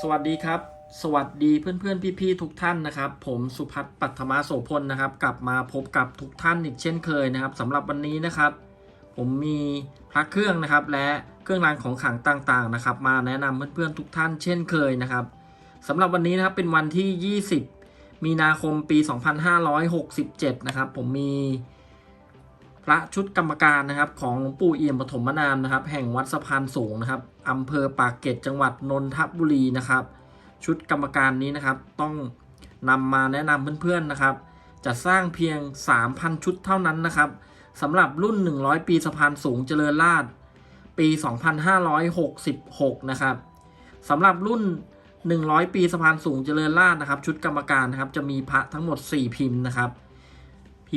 สวัสดีครับ สวัสดีเพื่อนๆพี่ๆทุกท่านนะครับ ผมสุพัฒน์ปัทมาโสพลนะครับ กลับมาพบกับทุกท่านอีกเช่นเคยนะครับสำหรับวันนี้นะครับ ผมมีพระเครื่องนะครับ และเครื่องรางของขลังต่างๆนะครับ มาแนะนำเพื่อนๆทุกท่านเช่นเคยนะครับสำหรับวันนี้นะครับเป็นวันที่ 20 มีนาคมปี 2567 นะครับ ผมมี พระชุดกรรมการนะครับ ของหลวงปู่เอี่ยมปฐมนามนะครับ แห่งวัดสะพานสูงนะครับอำเภอปากเกร็ดจังหวัดนนทบุรีนะครับ ชุดกรรมการนี้นะครับ ต้องนำมาแนะนำเพื่อนๆนะครับจะสร้างเพียง 3,000 ชุดเท่านั้นนะครับสำหรับรุ่น 100 ปีสะพานสูงเจริญราษฎร์ปี 2566 นะครับสำหรับรุ่น 100 ปีสะพานสูงเจริญราษฎร์นะครับ ชุดกรรมการนะครับ จะมีพระทั้งหมด 4 พิมพ์นะครับ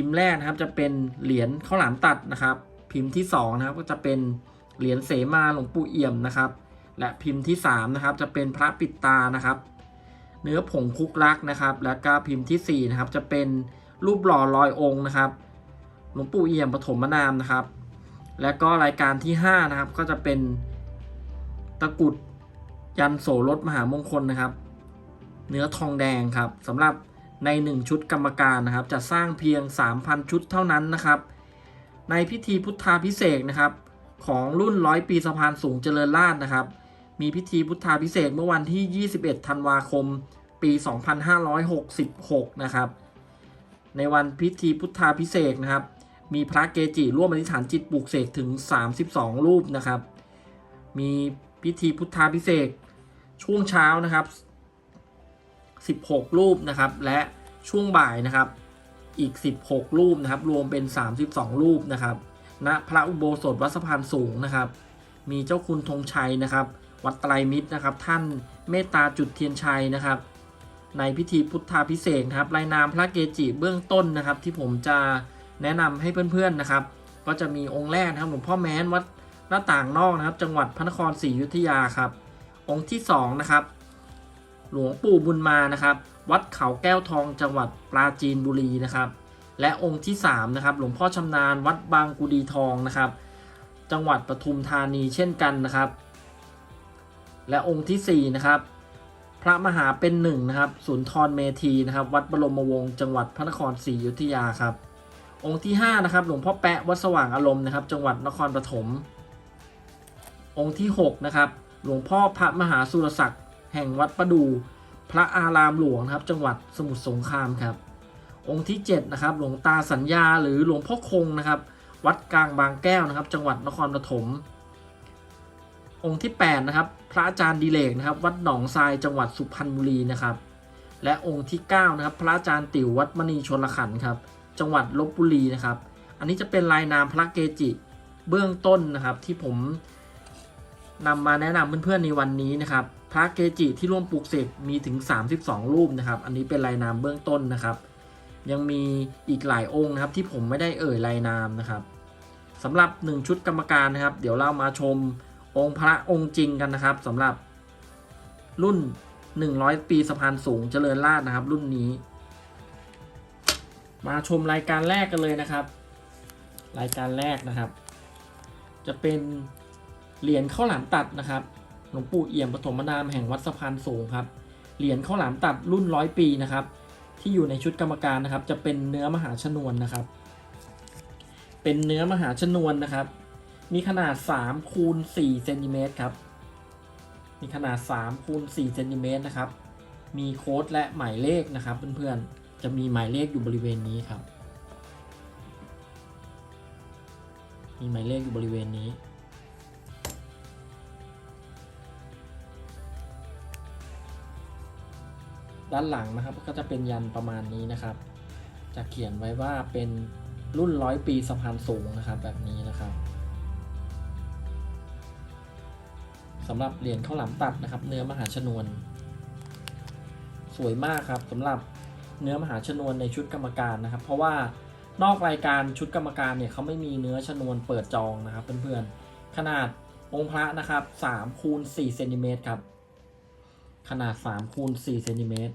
พิมพ์แรกนะครับจะเป็นเหรียญข้าวหลามตัดนะครับ พิมพ์ที่2นะครับก็จะเป็นเหรียญเสมาหลวงปู่เอี่ยมนะครับ และพิมพ์ที่3นะครับจะเป็นพระปิดตานะครับ เนื้อผงคุกลักนะครับ แล้วก็พิมพ์ที่4นะครับจะเป็นรูปหล่อลอยองค์นะครับหลวงปู่เอี่ยมปฐมนามนะครับ แล้วก็รายการที่5นะครับก็จะเป็นตะกุดยันโสรถมหามงคลนะครับ เนื้อทองแดงครับสำหรับ ใน 1 ชุดกรรมการนะครับ จะสร้างเพียง 3,000 ชุดเท่านั้นนะครับ ในพิธีพุทธาพิเศษนะครับ ของรุ่นร้อยปีสะพานสูงเจริญราษนะครับ มีพิธีพุทธาพิเศษเมื่อวันที่ 21 ธันวาคม ปี 2566 นะครับ ในวันพิธีพุทธาพิเศษนะครับ มีพระเกจิร่วมอธิษฐานจิตปลูกเสกถึง 32 รูปนะครับ มีพิธีพุทธาพิเศษช่วงเช้านะครับ 16 รูปนะครับ และช่วงบ่ายนะครับ อีก 16 รูปนะครับ รวมเป็น 32 รูปนะครับ ณ พระอุโบสถวัดสะพานสูงนะครับ มีเจ้าคุณธงชัยนะครับ วัดไตรมิตรนะครับ ท่านเมตตาจุดเทียนชัยนะครับ ในพิธีพุทธาพิเศษครับรายนามพระเกจิเบื้องต้นนะครับ ที่ผมจะแนะนำให้เพื่อนๆนะครับ ก็จะมีองค์แรกนะครับหลวงพ่อแม้นวัดหน้าต่างนอกนะครับ จังหวัดพระนครศรีอยุธยาครับ องค์ที่สองนะครับ หลวงปู่บุญมานะครับ วัดเขาแก้วทองจังหวัดปราจีนบุรีนะครับ และองค์ที่3นะครับหลวงพ่อชำนาญวัดบางกุดีทองนะครับ จังหวัดปทุมธานีเช่นกันนะครับ และองค์ที่4นะครับพระมหาเป็นหนึ่งนะครับสุนทรเมธีนะครับ วัดบรมวงศ์จังหวัดพระนครศรีอยุธยาครับ องค์ที่5นะครับหลวงพ่อแปะวัดสว่างอารมณ์นะครับ จังหวัดนครปฐมองค์ที่6นะครับหลวงพ่อพระมหาสุรศักดิ์ แห่งวัดประดูพระอารามหลวงนะครับ จังหวัดสมุทรสงครามครับ องค์ที่7นะครับหลวงตาสัญญาหรือหลวงพ่อคงนะครับ วัดกลางบางแก้วนะครับ จังหวัดนครปฐมองค์ที่8นะครับพระอาจารย์ดิเลกนะครับ วัดหนองทรายจังหวัดสุพรรณบุรีนะครับ และองค์ที่9นะครับพระอาจารย์ติ๋ววัดมณีชนละขันครับ จังหวัดลบบุรีนะครับ อันนี้จะเป็นลายนามพระเกจิเบื้องต้นนะครับที่ผมนำมาแนะนำเพื่อนๆในวันนี้นะครับ พระเกจิที่ร่วมปลูกเสกมีถึง 32 รูปนะครับ อันนี้เป็นลายนามเบื้องต้นนะครับ ยังมีอีกหลายองค์นะครับที่ผมไม่ได้เอ่ยรายนามนะครับสำหรับ 1 ชุดกรรมการนะครับ เดี๋ยวเรามาชมองค์พระองค์จริงกันนะครับสำหรับรุ่น 100 ปีสะพานสูงเจริญราษนะครับ รุ่นนี้ มาชมรายการแรกกันเลยนะครับ รายการแรกนะครับ จะเป็นเหรียญข้าวหลามตัดนะครับ หลวงปู่เอี่ยมปฐมนามแห่งวัดสะพานสูงครับ เหรียญข้าวหลามตัดรุ่นร้อยปีนะครับ ที่อยู่ในชุดกรรมการนะครับ จะเป็นเนื้อมหาชนวนนะครับ เป็นเนื้อมหาชนวนนะครับ มีขนาด3คูณ4เซนติเมตรครับ มีขนาด3คูณ4เซนติเมตรนะครับ มีโค้ดและหมายเลขนะครับเพื่อนๆ จะมีหมายเลขอยู่บริเวณนี้ครับ มีหมายเลขอยู่บริเวณนี้ ด้านหลังนะครับก็จะเป็นยันประมาณนี้นะครับ จะเขียนไว้ว่าเป็นรุ่นร้อยปีสะพานสูงนะครับแบบนี้นะครับสำหรับเหรียญข้าวหลามตัดนะครับ เนื้อมหาชนวน สวยมากครับสำหรับเนื้อมหาชนวนในชุดกรรมการนะครับ เพราะว่านอกรายการชุดกรรมการเนี่ยเขาไม่มีเนื้อชนวนเปิดจองนะครับเพื่อนๆขนาดองค์พระนะครับ3คูณ4เซนติเมตรครับ ขนาด3คูณ4เซนติเมตร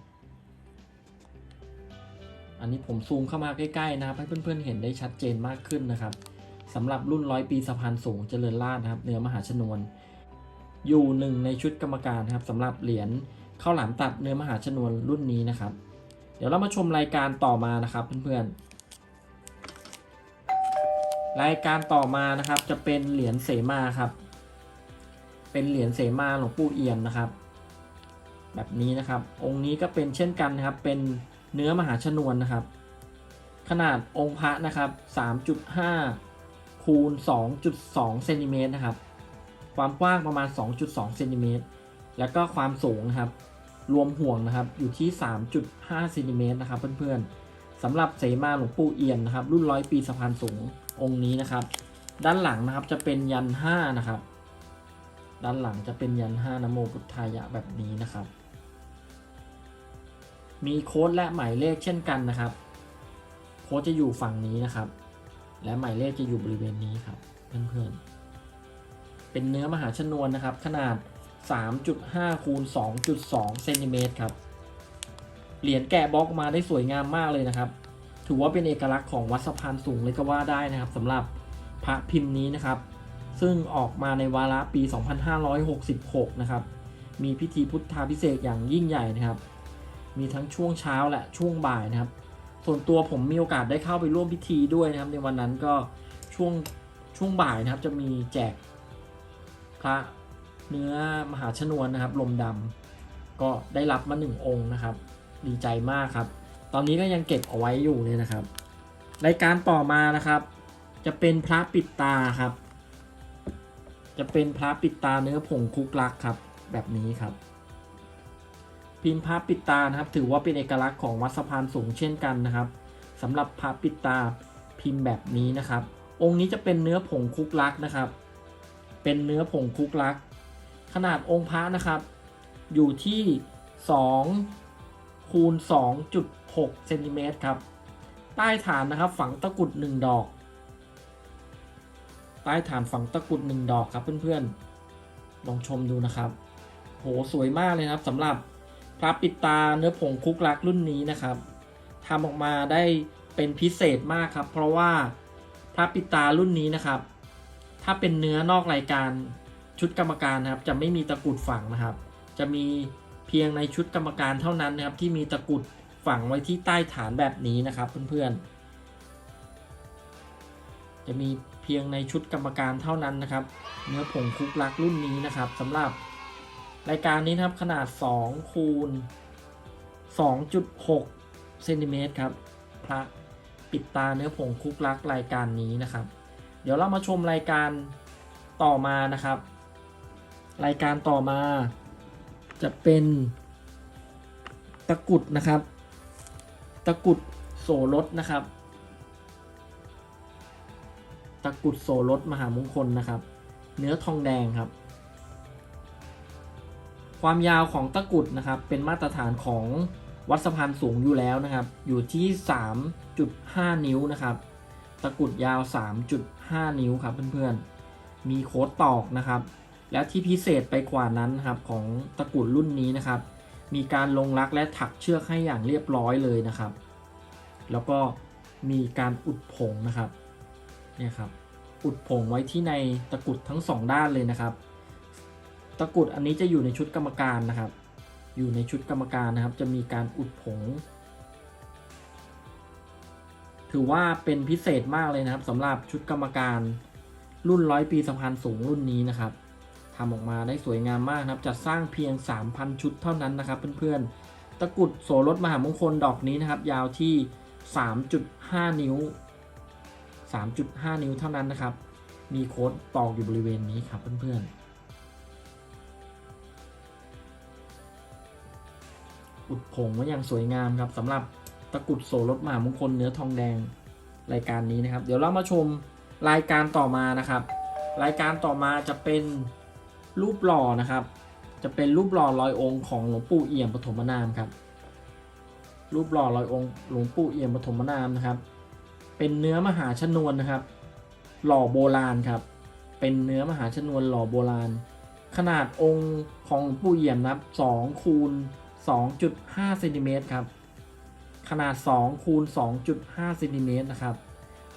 อันนี้ผมซูมเข้ามาใกล้ๆนะครับ ให้เพื่อนๆเห็นได้ชัดเจนมากขึ้นนะครับสำหรับรุ่นร้อยปีสะพานสูงเจริญราษฎร์นะครับเนื้อมหาชนวน อยู่หนึ่งในชุดกรรมการครับสำหรับเหรียญข้าวหลามตัดเนื้อมหาชนวนรุ่นนี้นะครับ เดี๋ยวเรามาชมรายการต่อมานะครับเพื่อนๆ รายการต่อมานะครับจะเป็นเหรียญเสมาครับ เป็นเหรียญเสมาหลวงปู่เอี่ยมนะครับ แบบนี้นะครับ องค์นี้ก็เป็นเช่นกันนะครับ เป็นเนื้อมหาชนวนนะครับ ขนาดองค์พระนะครับ 3.5 คูณ 2.2 เซนติเมตรนะครับ ความกว้างประมาณ 2.2 เซนติเมตร แล้วก็ความสูงนะครับ รวมห่วงนะครับ อยู่ที่ 3.5 เซนติเมตรนะครับ เพื่อนๆสำหรับเสมาหลวงปู่เอี่ยมนะครับ รุ่นร้อยปีสะพานสูงองค์นี้นะครับ ด้านหลังนะครับจะเป็นยัน5นะครับด้านหลังจะเป็นยัน5นโมพุทธายะแบบนี้นะครับ มีโค้ดและหมายเลขเช่นกันนะครับ โค้ดจะอยู่ฝั่งนี้นะครับ และหมายเลขจะอยู่บริเวณนี้ครับเพื่อนๆเป็นเนื้อมหาชนวนนะครับ ขนาด 3.5คูณ2.2เซนติเมตรครับเหรียญแกะบล็อกมาได้สวยงามมากเลยนะครับ ถือว่าเป็นเอกลักษณ์ของวัดสะพานสูงเลยก็ว่าได้นะครับสำหรับพระพิมพ์นี้นะครับ ซึ่งออกมาในวาระปี 2566 นะครับ มีพิธีพุทธาพิเศษอย่างยิ่งใหญ่นะครับ มีทั้งช่วงเช้าและช่วงบ่ายนะครับ ส่วนตัวผมมีโอกาสได้เข้าไปร่วมพิธีด้วยนะครับ ในวันนั้นก็ช่วงช่วงบ่ายนะครับ จะมีแจกพระเนื้อมหาชนวนนะครับ ลมดำก็ได้รับมาหนึ่งองค์นะครับ ดีใจมากครับ ตอนนี้ก็ยังเก็บเอาไว้อยู่เลยนะครับรายการต่อมานะครับ จะเป็นพระปิดตาครับ จะเป็นพระปิดตาเนื้อผงคุกลักครับ แบบนี้ครับ พิมพ์พระปิดตานะครับ ถือว่าเป็นเอกลักษณ์ของวัดสะพานสูงเช่นกันนะครับสำหรับพระปิดตาพิมพ์แบบนี้นะครับ องค์นี้จะเป็นเนื้อผงคุกลักนะครับ เป็นเนื้อผงคุกลัก ขนาดองค์พระนะครับ อยู่ที่2คูณ2.6เซนติเมตรครับ ใต้ฐานนะครับ ฝังตะกรุด1ดอก ใต้ฐานฝังตะกรุด1ดอกครับเพื่อนๆลองชมดูนะครับ โหสวยมากเลยครับสำหรับ ระปิดตาเนื้อผงคุกลักรุ่นนี้นะครับทำออกมาได้เป็นพิเศษมากครับ เพราะว่าพระปิดตารุ่นนี้นะครับ ถ้าเป็นเนื้อนอกรายการชุดกรรมการนะครับ จะไม่มีตะกุดฝังนะครับ จะมีเพียงในชุดกรรมการเท่านั้นนะครับ ที่มีตะกุดฝังไว้ที่ใต้ฐานแบบนี้นะครับเพื่อนๆจะมีเพียงในชุดกรรมการเท่านั้นนะครับ เนื้อผงคุกลักรุ่นนี้นะครับสำหรับ รายการนี้นะครับขนาด 2 คูณ 2.6 เซนติเมตรครับ พระปิดตาเนื้อผงคุกลักรายการนี้นะครับ เดี๋ยวเรามาชมรายการต่อมานะครับ รายการต่อมาจะเป็นตะกุดนะครับ ตะกุดโสรถนะครับ ตะกุดโสรถมหามงคลนะครับ เนื้อทองแดงครับ ความยาวของตะกุดนะครับ เป็นมาตรฐานของวัดสะพานสูงอยู่แล้วนะครับ อยู่ที่ 3.5 นิ้วนะครับ ตะกุดยาว 3.5 นิ้วครับเพื่อนๆ มีโค้ดตอกนะครับ และที่พิเศษไปกว่านั้นครับของตะกุดรุ่นนี้นะครับ มีการลงรักและถักเชือกให้อย่างเรียบร้อยเลยนะครับ แล้วก็มีการอุดผงนะครับ เนี่ยครับ อุดผงไว้ที่ในตะกุดทั้งสองด้านเลยนะครับะกรุดอันนี้จะอยู่ในชุดกรรมการนะครับ อยู่ในชุดกรรมการนะครับ จะมีการอุดผง ถือว่าเป็นพิเศษมากเลยนะครับสำหรับชุดกรรมการรุ่นร้อยปีสะพานสูงรุ่นนี้นะครับทำออกมาได้สวยงามมากนะครับจัดสร้างเพียง 3,000 ชุดเท่านั้นนะครับ เพื่อนๆ ตะกรุดโสรถมหามงคลดอกนี้นะครับ ยาวที่ 3.5 นิ้ว 3.5 นิ้วเท่านั้นนะครับ มีโค้ดตอกอยู่บริเวณนี้ครับเพื่อนๆ อุดผงไว้อย่างสวยงามครับสำหรับตะกุดโสรถมหามงคลเนื้อทองแดงรายการนี้นะครับ เดี๋ยวเรามาชมรายการต่อมานะครับ รายการต่อมาจะเป็นรูปหล่อนะครับ จะเป็นรูปหล่อลอยองค์ของหลวงปู่เอี่ยมปฐมนามครับ รูปหล่อลอยองค์หลวงปู่เอี่ยมปฐมนามนะครับ เป็นเนื้อมหาชนวนนะครับ หล่อโบราณครับ เป็นเนื้อมหาชนวนหล่อโบราณ ขนาดองค์ของหลวงปู่เอี่ยมนะครับ2คูณ 2.5เซนติเมตรครับ ขนาด 2 คูณ 2.5เซนติเมตรนะครับ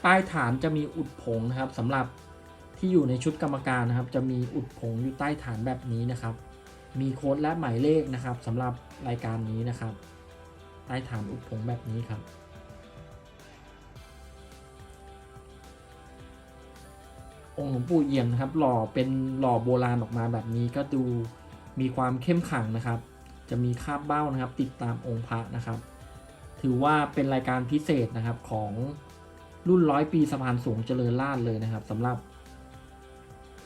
ใต้ฐานจะมีอุดผงนะครับสำหรับที่อยู่ในชุดกรรมการนะครับ จะมีอุดผงอยู่ใต้ฐานแบบนี้นะครับ มีโค้ดและหมายเลขนะครับสำหรับรายการนี้นะครับ ใต้ฐานอุดผงแบบนี้ครับองค์หลวงปู่เอี่ยมนะครับ หล่อเป็นหล่อโบราณออกมาแบบนี้ก็ดูมีความเข้มขังนะครับ จะมีคาบเบ้านะครับ ติดตามองค์พระนะครับ ถือว่าเป็นรายการพิเศษนะครับของรุ่นร้อยปีสะพานสูงเจริญราษเลยนะครับสำหรับ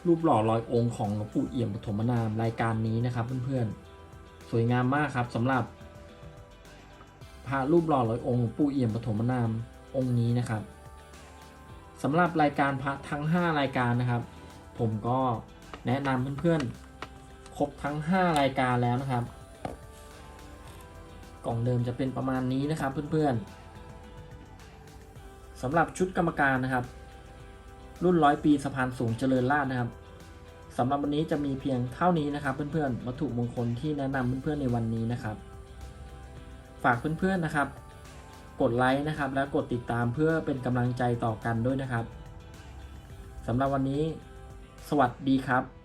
รูปหล่อร้อยองค์ของหลวงปู่เอี่ยมปฐมนามรายการนี้นะครับเพื่อนๆสวยงามมากครับสำหรับพระรูปหล่อร้อยองค์หลวงปู่เอี่ยมปฐมนามองค์นี้นะครับสำหรับรายการพระทั้ง 5 รายการนะครับ ผมก็แนะนำเพื่อนๆ ครบทั้ง 5 รายการแล้วนะครับ กล่องเดิมจะเป็นประมาณนี้นะครับเพื่อนๆสำหรับชุดกรรมการนะครับ รุ่นร้อยปีสะพานสูงเจริญราษนะครับสำหรับวันนี้จะมีเพียงเท่านี้นะครับ เพื่อนๆวัตถุมงคลที่แนะนำเพื่อนๆในวันนี้นะครับ ฝากเพื่อนๆนะครับ กดไลค์นะครับ และกดติดตามเพื่อเป็นกำลังใจต่อกันด้วยนะครับสำหรับวันนี้ สวัสดีครับ